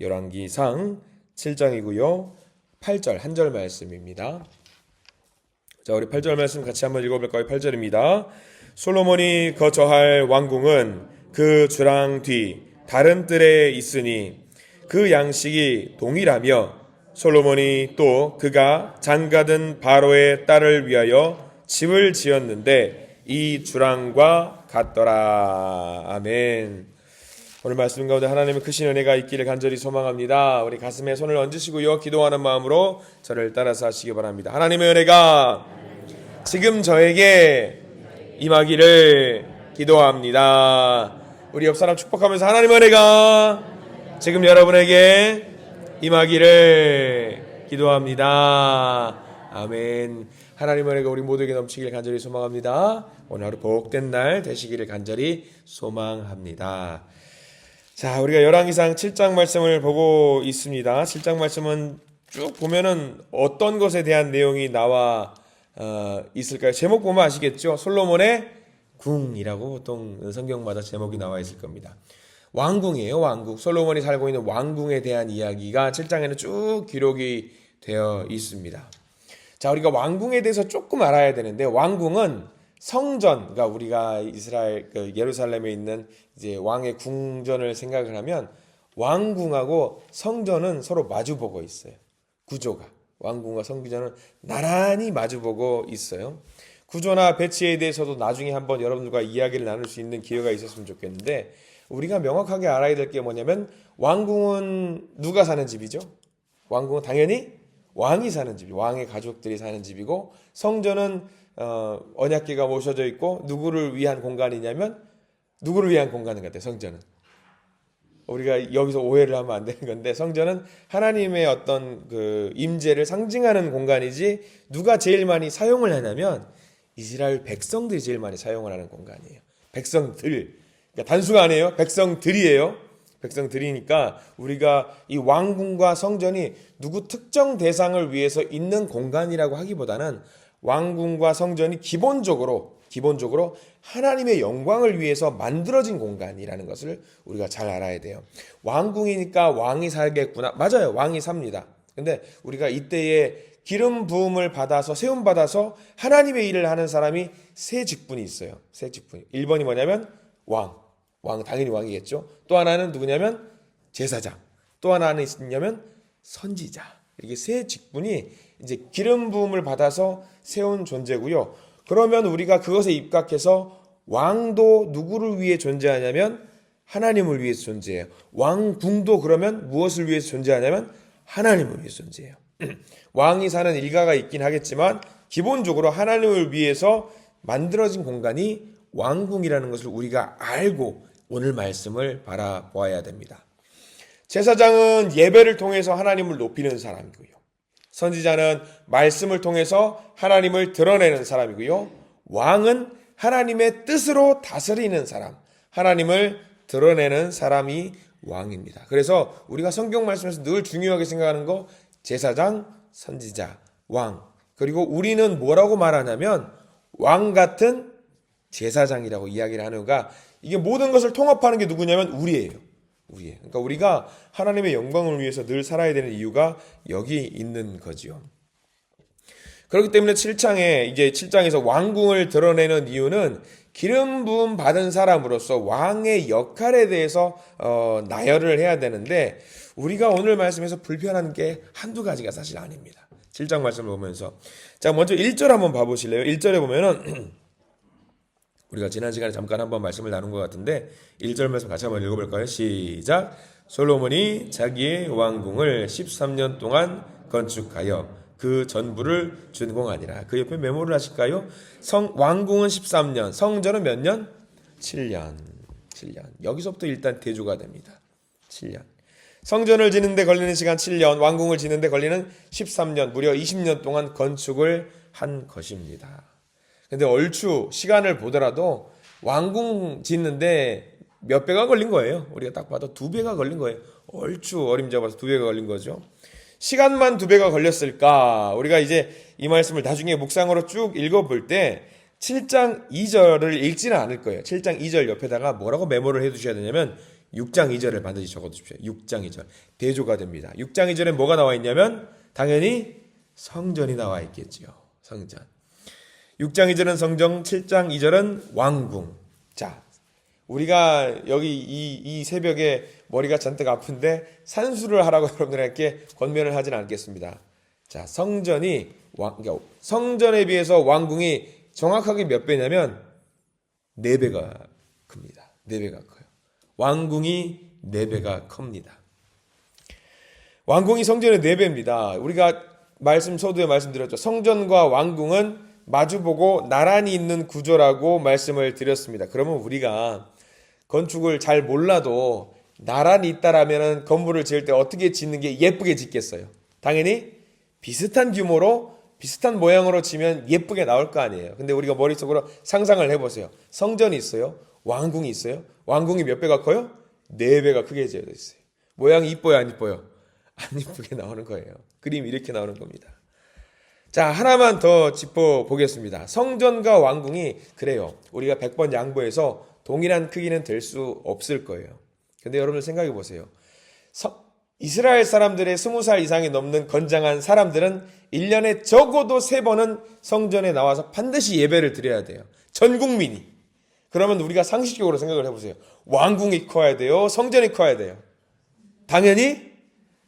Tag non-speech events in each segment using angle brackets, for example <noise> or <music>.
열왕기상 7장이고요. 8절 한 절 말씀입니다. 자, 우리 8절 말씀 같이 한번 읽어 볼까요? 8절입니다. 솔로몬이 거처할 왕궁은 그 주랑 뒤 다른 뜰에 있으니 그 양식이 동일하며 솔로몬이 또 그가 장가든 바로의 딸을 위하여 집을 지었는데 이 주랑과 같더라. 아멘. 오늘 말씀 가운데 하나님의 크신 은혜가 있기를 간절히 소망합니다. 우리 가슴에 손을 얹으시고요. 기도하는 마음으로 저를 따라서 하시기 바랍니다. 하나님의 은혜가 지금 저에게 임하기를 기도합니다. 우리 옆 사람 축복하면서 하나님의 은혜가 지금 여러분에게 임하기를 기도합니다. 아멘. 하나님의 은혜가 우리 모두에게 넘치기를 간절히 소망합니다. 오늘 하루 복된 날 되시기를 간절히 소망합니다. 자, 우리가 열왕기상 7장 말씀을 보고 있습니다. 7장 말씀은 쭉 보면은 어떤 것에 대한 내용이 나와 어, 있을까요? 제목 보면 아시겠죠? 솔로몬의 궁이라고 보통 성경마다 제목이 나와 있을 겁니다. 왕궁이에요, 왕궁. 솔로몬이 살고 있는 왕궁에 대한 이야기가 7장에는 쭉 기록이 되어 있습니다. 자, 우리가 왕궁에 대해서 조금 알아야 되는데 왕궁은 성전, 그러니까 우리가 이스라엘 그 예루살렘에 있는 이제 왕의 궁전을 생각을 하면 왕궁하고 성전은 서로 마주보고 있어요. 구조가 왕궁과 성전은 나란히 마주보고 있어요. 구조나 배치에 대해서도 나중에 한번 여러분들과 이야기를 나눌 수 있는 기회가 있었으면 좋겠는데 우리가 명확하게 알아야 될 게 뭐냐면 왕궁은 누가 사는 집이죠? 왕궁은 당연히 왕이 사는 집, 왕의 가족들이 사는 집이고 성전은 어, 언약궤가 모셔져 있고 누구를 위한 공간이냐면 누구를 위한 공간인 것 같아요. 성전은 우리가 여기서 오해를 하면 안 되는 건데 성전은 하나님의 어떤 그 임재를 상징하는 공간이지 누가 제일 많이 사용을 하냐면 이스라엘 백성들이 제일 많이 사용을 하는 공간이에요. 백성들 그러니까 단수가 아니에요. 백성들이에요. 백성들이니까 우리가 이 왕궁과 성전이 누구 특정 대상을 위해서 있는 공간이라고 하기보다는 왕궁과 성전이 기본적으로 기본적으로 하나님의 영광을 위해서 만들어진 공간이라는 것을 우리가 잘 알아야 돼요. 왕궁이니까 왕이 살겠구나. 맞아요. 왕이 삽니다. 근데 우리가 이때에 기름 부음을 받아서 세움 받아서 하나님의 일을 하는 사람이 세 직분이 있어요. 세 직분. 1번이 뭐냐면 왕. 왕 당연히 왕이겠죠. 또 하나는 누구냐면 제사장. 또 하나는 있냐면 선지자. 이게 세 직분이 이제 기름 부음을 받아서 세운 존재고요. 그러면 우리가 그것에 입각해서 왕도 누구를 위해 존재하냐면 하나님을 위해서 존재해요. 왕궁도 그러면 무엇을 위해서 존재하냐면 하나님을 위해서 존재해요. <clears throat> 왕이 사는 일가가 있긴 하겠지만 기본적으로 하나님을 위해서 만들어진 공간이 왕궁이라는 것을 우리가 알고 오늘 말씀을 바라보아야 됩니다. 제사장은 예배를 통해서 하나님을 높이는 사람이고요. 선지자는 말씀을 통해서 하나님을 드러내는 사람이고요. 왕은 하나님의 뜻으로 다스리는 사람, 하나님을 드러내는 사람이 왕입니다. 그래서 우리가 성경 말씀에서 늘 중요하게 생각하는 거 제사장, 선지자, 왕. 그리고 우리는 뭐라고 말하냐면 왕 같은 제사장이라고 이야기를 하는 가 이게 모든 것을 통합하는 게 누구냐면 우리예요. 우리예요. 그러니까 우리가 하나님의 영광을 위해서 늘 살아야 되는 이유가 여기 있는 거지요. 그렇기 때문에 7장에 이제 7장에서 왕궁을 드러내는 이유는 기름 부음 받은 사람으로서 왕의 역할에 대해서 어, 나열을 해야 되는데 우리가 오늘 말씀에서 불편한 게 한두 가지가 사실 아닙니다. 7장 말씀을 보면서 자 먼저 1절 한번 봐 보실래요? 1절에 보면은 <clears throat> 우리가 지난 시간에 잠깐 한번 말씀을 나눈 것 같은데 1절 말씀 같이 한번 읽어볼까요? 시작 솔로몬이 자기의 왕궁을 13년 동안 건축하여 그 전부를 준공하니라. 그 옆에 메모를 하실까요? 성 왕궁은 13년, 성전은 몇 년? 7년. 7년. 여기서부터 일단 대조가 됩니다. 7년. 성전을 짓는데 걸리는 시간 7년, 왕궁을 짓는데 걸리는 13년, 무려 20년 동안 건축을 한 것입니다. 근데 얼추 시간을 보더라도 왕궁 짓는데 몇 배가 걸린 거예요. 우리가 딱 봐도 두 배가 걸린 거예요. 얼추 어림잡아서 두 배가 걸린 거죠. 시간만 두 배가 걸렸을까? 우리가 이제 이 말씀을 나중에 묵상으로 쭉 읽어볼 때 7장 2절을 읽지는 않을 거예요. 7장 2절 옆에다가 뭐라고 메모를 해 두셔야 되냐면 6장 2절을 반드시 적어 두십시오. 6장 2절. 대조가 됩니다. 6장 2절에 뭐가 나와 있냐면 당연히 성전이 나와 있겠지요. 성전. 6장 2절은 성전, 7장 2절은 왕궁. 자, 우리가 여기 이, 이 새벽에 머리가 잔뜩 아픈데 산수를 하라고 <laughs> 여러분들에게 권면을 하진 않겠습니다. 자, 성전이 왕, 그러니까 성전에 비해서 왕궁이 정확하게 몇 배냐면 네 배가 큽니다. 네 배가 커요. 왕궁이 네 배가 큽니다. 왕궁이 성전의 네 배입니다. 우리가 말씀 서두에 말씀드렸죠. 성전과 왕궁은 마주보고 나란히 있는 구조라고 말씀을 드렸습니다. 그러면 우리가 건축을 잘 몰라도 나란히 있다라면 건물을 지을 때 어떻게 짓는 게 예쁘게 짓겠어요? 당연히 비슷한 규모로 비슷한 모양으로 지면 예쁘게 나올 거 아니에요. 근데 우리가 머릿속으로 상상을 해보세요. 성전이 있어요. 왕궁이 있어요. 왕궁이 몇 배가 커요? 네 배가 크게 지어져 있어요. 모양이 이뻐요, 안 이뻐요? 안 이쁘게 나오는 거예요. 그림이 이렇게 나오는 겁니다. 자, 하나만 더 짚어보겠습니다. 성전과 왕궁이 그래요. 우리가 100번 양보해서 동일한 크기는 될 수 없을 거예요. 근데 여러분 생각해 보세요. 서- 이스라엘 사람들의 20살 이상이 넘는 건장한 사람들은 1년에 적어도 3번은 성전에 나와서 반드시 예배를 드려야 돼요. 전 국민이. 그러면 우리가 상식적으로 생각을 해보세요. 왕궁이 커야 돼요? 성전이 커야 돼요? 당연히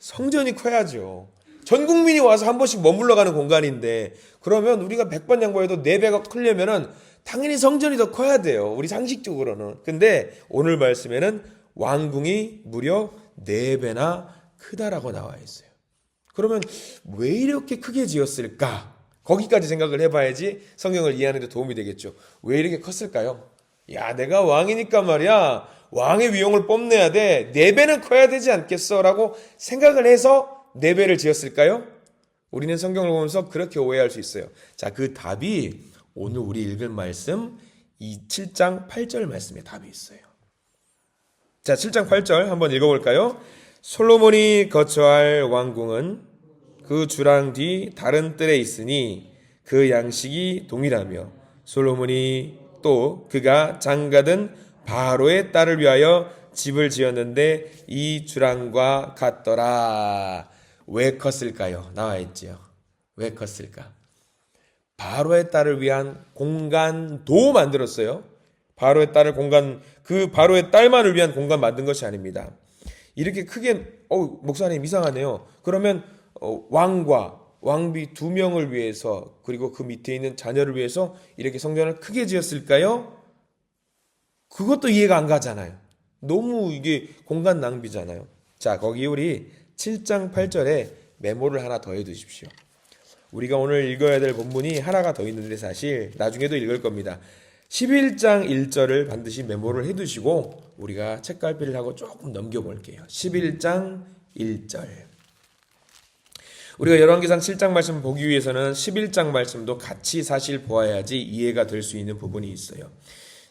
성전이 커야죠. 전 국민이 와서 한 번씩 머물러 가는 공간인데 그러면 우리가 100번 양보해도 4배가 크려면은 당연히 성전이 더 커야 돼요. 우리 상식적으로는. 근데 오늘 말씀에는 왕궁이 무려 4배나 크다라고 나와 있어요. 그러면 왜 이렇게 크게 지었을까? 거기까지 생각을 해봐야지 성경을 이해하는 데 도움이 되겠죠. 왜 이렇게 컸을까요? 야, 내가 왕이니까 말이야. 왕의 위용을 뽐내야 돼. 네 배는 커야 되지 않겠어? 라고 생각을 해서 네 배를 지었을까요? 우리는 성경을 보면서 그렇게 오해할 수 있어요. 자, 그 답이 오늘 우리 읽을 말씀 이 7장 8절 말씀에 답이 있어요. 자, 7장 8절 한번 읽어볼까요? 솔로몬이 거처할 왕궁은 그 주랑 뒤 다른 뜰에 있으니 그 양식이 동일하며 솔로몬이 또 그가 장가든 바로의 딸을 위하여 집을 지었는데 이 주랑과 같더라. 왜 컸을까요? 나와 있지요. 왜 컸을까? 바로의 딸을 위한 공간도 만들었어요. 바로의 딸을 공간 그 바로의 딸만을 위한 공간 만든 것이 아닙니다. 이렇게 크게 어 목사님 이상하네요. 그러면 어, 왕과 왕비 두 명을 위해서 그리고 그 밑에 있는 자녀를 위해서 이렇게 성전을 크게 지었을까요? 그것도 이해가 안 가잖아요. 너무 이게 공간 낭비잖아요. 자, 거기 우리 7장 8절에 메모를 하나 더해 두십시오. 우리가 오늘 읽어야 될 본문이 하나가 더 있는데 사실 나중에도 읽을 겁니다. 11장 1절을 반드시 메모를 해 두시고 우리가 책갈피를 하고 조금 넘겨 볼게요. 11장 1절. 우리가 열왕기상 7장 말씀 보기 위해서는 11장 말씀도 같이 사실 보아야지 이해가 될 수 있는 부분이 있어요.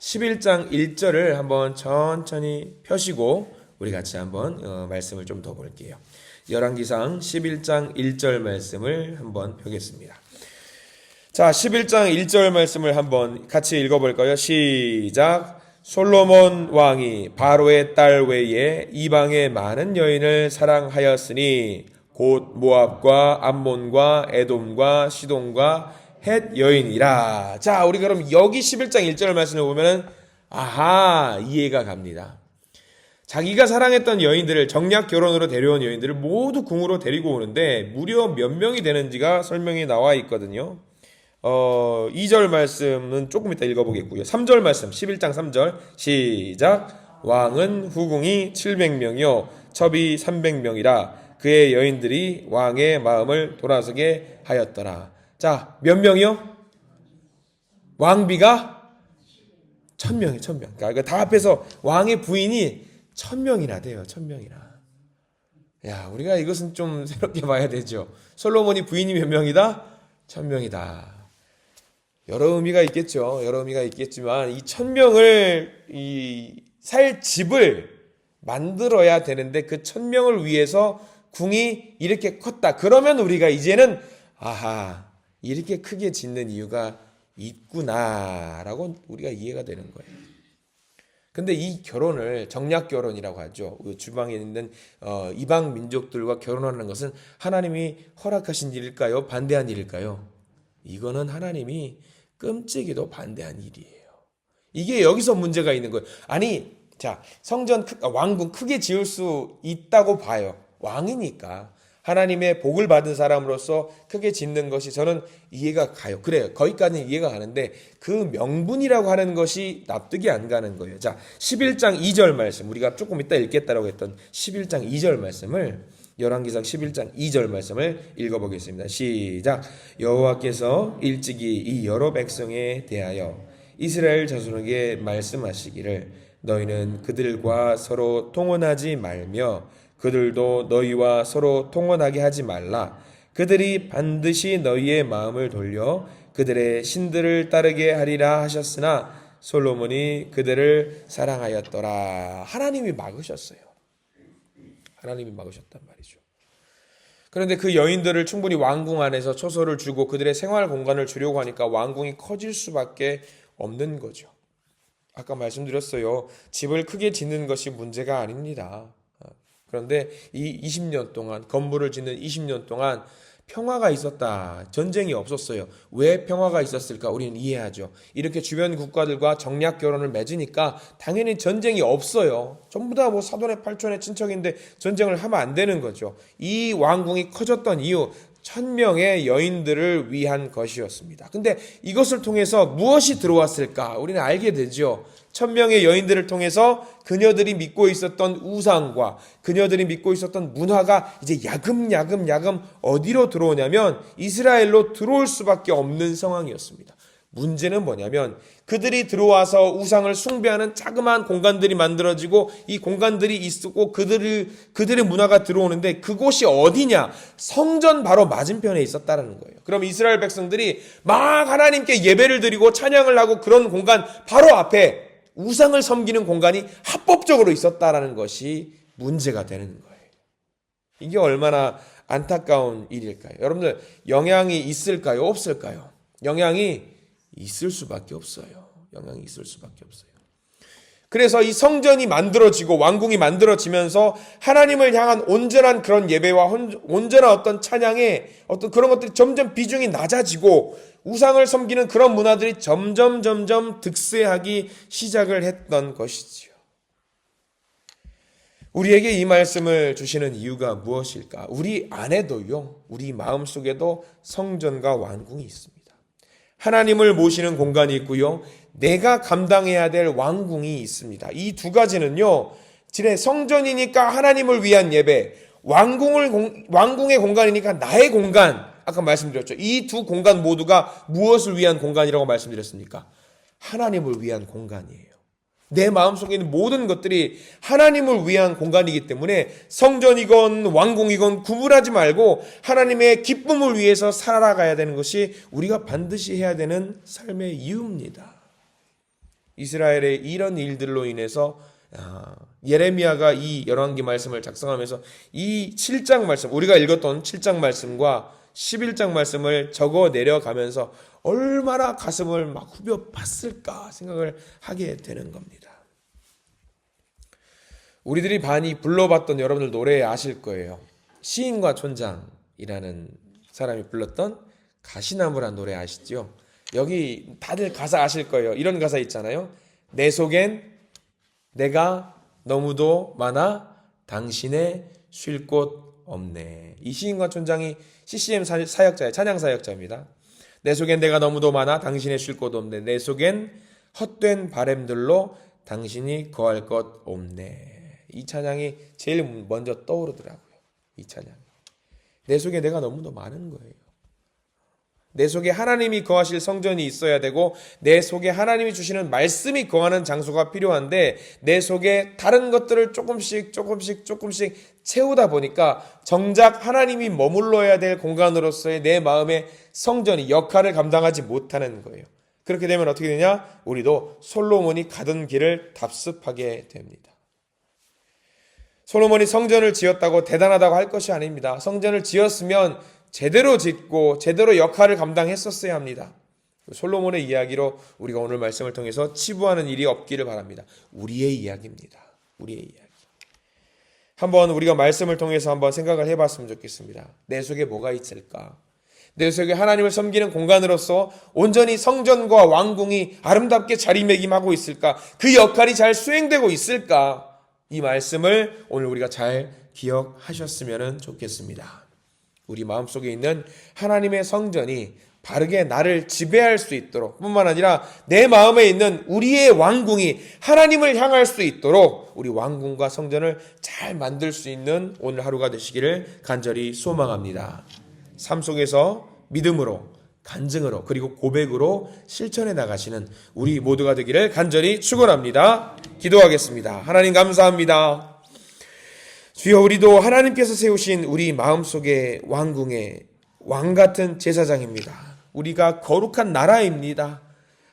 11장 1절을 한번 천천히 펴시고 우리 같이 한번 어, 말씀을 좀 더 볼게요. 열왕기상 11장 1절 말씀을 한번 펴겠습니다. 자, 11장 1절 말씀을 한번 같이 읽어볼까요? 시작. 솔로몬 왕이 바로의 딸 외에 이방의 많은 여인을 사랑하였으니 곧 모압과 암몬과 에돔과 시돈과 헷 여인이라. 자, 우리 그럼 여기 11장 1절 말씀을 보면은 아하, 이해가 갑니다. 자기가 사랑했던 여인들을 정략 결혼으로 데려온 여인들을 모두 궁으로 데리고 오는데 무려 몇 명이 되는지가 설명이 나와 있거든요. 어, 2절 말씀은 조금 이따 읽어보겠고요. 3절 말씀, 11장 3절, 시작. 왕은 후궁이 700명이요, 첩이 300명이라 그의 여인들이 왕의 마음을 돌아서게 하였더라. 자, 몇 명이요? 왕비가 천 명이 천 명. 그러니까 다 합해서 왕의 부인이 천 명이나 돼요. 천 명이나. 야, 우리가 이것은 좀 <laughs> 새롭게 봐야 되죠. 솔로몬이 부인이 몇 명이다? 천 명이다. 여러 의미가 있겠죠. 여러 의미가 있겠지만 이 천 명을 이 살 집을 만들어야 되는데 그 천 명을 위해서 궁이 이렇게 컸다. 그러면 우리가 이제는 아하 이렇게 크게 짓는 이유가 있구나라고 우리가 이해가 되는 거예요. 근데 이 결혼을 정략 결혼이라고 하죠. 그 주방에 있는 어, 이방 민족들과 결혼하는 것은 하나님이 허락하신 일일까요? 반대한 일일까요? 이거는 하나님이 끔찍이도 반대한 일이에요. 이게 여기서 문제가 있는 거예요. 아니, 자, 성전 크, 아, 왕궁 크게 지을 수 있다고 봐요. 왕이니까. 하나님의 복을 받은 사람으로서 크게 짓는 것이 저는 이해가 가요. 그래요. 거기까지는 이해가 가는데 그 명분이라고 하는 것이 납득이 안 가는 거예요. 자, 11장 2절 말씀. 우리가 조금 이따 읽겠다라고 했던 11장 2절 말씀을 열왕기상 11장 2절 말씀을 읽어보겠습니다. 시작. 여호와께서 일찍이 이 여러 백성에 대하여 이스라엘 자손에게 말씀하시기를 너희는 그들과 서로 통혼하지 말며 그들도 너희와 서로 통혼하게 하지 말라. 그들이 반드시 너희의 마음을 돌려 그들의 신들을 따르게 하리라 하셨으나 솔로몬이 그들을 사랑하였더라. 하나님이 막으셨어요. 하나님이 막으셨단 말이죠. 그런데 그 여인들을 충분히 왕궁 안에서 초소를 주고 그들의 생활 공간을 주려고 하니까 왕궁이 커질 수밖에 없는 거죠. 아까 말씀드렸어요. 집을 크게 짓는 것이 문제가 아닙니다. 그런데 이 20년 동안 건물을 짓는 20년 동안 평화가 있었다. 전쟁이 없었어요. 왜 평화가 있었을까? 우리는 이해하죠. 이렇게 주변 국가들과 정략 결혼을 맺으니까 당연히 전쟁이 없어요. 전부 다 뭐 사돈의 팔촌의 친척인데 전쟁을 하면 안 되는 거죠. 이 왕궁이 커졌던 이유 천 명의 여인들을 위한 것이었습니다. 근데 이것을 통해서 무엇이 들어왔을까? 우리는 알게 되죠. 천 명의 여인들을 통해서 그녀들이 믿고 있었던 우상과 그녀들이 믿고 있었던 문화가 이제 야금야금 야금 어디로 들어오냐면 이스라엘로 들어올 수밖에 없는 상황이었습니다. 문제는 뭐냐면 그들이 들어와서 우상을 숭배하는 자그마한 공간들이 만들어지고 이 공간들이 있고 그들을 그들의 문화가 들어오는데 그곳이 어디냐? 성전 바로 맞은편에 있었다라는 거예요. 그럼 이스라엘 백성들이 막 하나님께 예배를 드리고 찬양을 하고 그런 공간 바로 앞에 우상을 섬기는 공간이 합법적으로 있었다라는 것이 문제가 되는 거예요. 이게 얼마나 안타까운 일일까요? 여러분들 영향이 있을까요? 없을까요? 영향이 있을 수밖에 없어요. 영향이 있을 수밖에 없어요. 그래서 이 성전이 만들어지고 왕궁이 만들어지면서 하나님을 향한 온전한 그런 예배와 온전한 어떤 찬양의 어떤 그런 것들이 점점 비중이 낮아지고 우상을 섬기는 그런 문화들이 점점 점점 득세하기 시작을 했던 것이지요. 우리에게 이 말씀을 주시는 이유가 무엇일까? 우리 안에도요, 우리 마음 속에도 성전과 왕궁이 있습니다. 하나님을 모시는 공간이 있고요. 내가 감당해야 될 왕궁이 있습니다. 이 두 가지는요. 지내 성전이니까 하나님을 위한 예배, 왕궁을 왕궁의 공간이니까 나의 공간. 아까 말씀드렸죠. 이 두 공간 모두가 무엇을 위한 공간이라고 말씀드렸습니까? 하나님을 위한 공간이에요. 내 마음속에 있는 모든 것들이 하나님을 위한 공간이기 때문에 성전이건 왕궁이건 구분하지 말고 하나님의 기쁨을 위해서 살아가야 되는 것이 우리가 반드시 해야 되는 삶의 이유입니다. 이스라엘의 이런 일들로 인해서 아, 예레미야가 이 열왕기 말씀을 작성하면서 이 7장 말씀 우리가 읽었던 7장 말씀과 11장 말씀을 적어 내려가면서 얼마나 가슴을 막 후벼 봤을까 생각을 하게 되는 겁니다. 우리들이 많이 불러봤던 여러분들 노래 아실 거예요. 시인과 촌장이라는 사람이 불렀던 가시나무란 노래 아시죠? 여기 다들 가사 아실 거예요. 이런 가사 있잖아요. 내 속엔 내가 너무도 많아 당신의 쉴 곳 없네. 이 시인과 촌장이 CCM 사역자의 찬양 사역자입니다. 내 속엔 내가 너무도 많아 당신의 쉴 곳 없네. 내 속엔 헛된 바램들로 당신이 거할 것 없네. 이 찬양이 제일 먼저 떠오르더라고요. 이 찬양. 내 속에 내가 너무도 많은 거예요. 내 속에 하나님이 거하실 성전이 있어야 되고 내 속에 하나님이 주시는 말씀이 거하는 장소가 필요한데 내 속에 다른 것들을 조금씩 조금씩 조금씩 채우다 보니까 정작 하나님이 머물러야 될 공간으로서의 내 마음의 성전이 역할을 감당하지 못하는 거예요. 그렇게 되면 어떻게 되냐? 우리도 솔로몬이 가던 길을 답습하게 됩니다. 솔로몬이 성전을 지었다고 대단하다고 할 것이 아닙니다. 성전을 지었으면 제대로 짓고 제대로 역할을 감당했었어야 합니다. 솔로몬의 이야기로 우리가 오늘 말씀을 통해서 치부하는 일이 없기를 바랍니다. 우리의 이야기입니다. 우리의 이야기. 한번 우리가 말씀을 통해서 한번 생각을 해봤으면 좋겠습니다. 내 속에 뭐가 있을까? 내 속에 하나님을 섬기는 공간으로서 온전히 성전과 왕궁이 아름답게 자리매김하고 있을까? 그 역할이 잘 수행되고 있을까? 이 말씀을 오늘 우리가 잘 기억하셨으면 좋겠습니다. 우리 마음속에 있는 하나님의 성전이 바르게 나를 지배할 수 있도록 뿐만 아니라 내 마음에 있는 우리의 왕궁이 하나님을 향할 수 있도록 우리 왕궁과 성전을 잘 만들 수 있는 오늘 하루가 되시기를 간절히 소망합니다. 삶 속에서 믿음으로 간증으로 그리고 고백으로 실천해 나가시는 우리 모두가 되기를 간절히 축원합니다. 기도하겠습니다. 하나님 감사합니다. 주여 우리도 하나님께서 세우신 우리 마음속의 왕궁의 왕 같은 제사장입니다. 우리가 거룩한 나라입니다.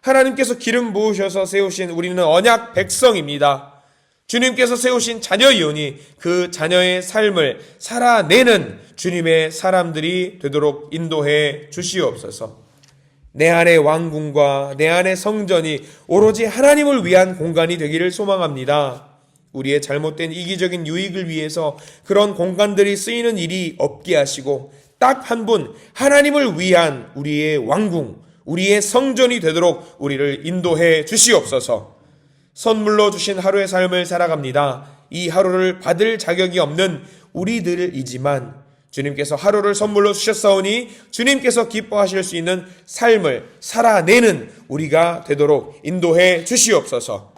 하나님께서 기름 부으셔서 세우신 우리는 언약 백성입니다. 주님께서 세우신 자녀이오니 그 자녀의 삶을 살아내는 주님의 사람들이 되도록 인도해 주시옵소서. 내 안의 왕궁과 내 안의 성전이 오로지 하나님을 위한 공간이 되기를 소망합니다. 우리의 잘못된 이기적인 유익을 위해서 그런 공간들이 쓰이는 일이 없게 하시고 딱 한 분 하나님을 위한 우리의 왕궁, 우리의 성전이 되도록 우리를 인도해 주시옵소서. 선물로 주신 하루의 삶을 살아갑니다. 이 하루를 받을 자격이 없는 우리들이지만 주님께서 하루를 선물로 주셨사오니 주님께서 기뻐하실 수 있는 삶을 살아내는 우리가 되도록 인도해 주시옵소서.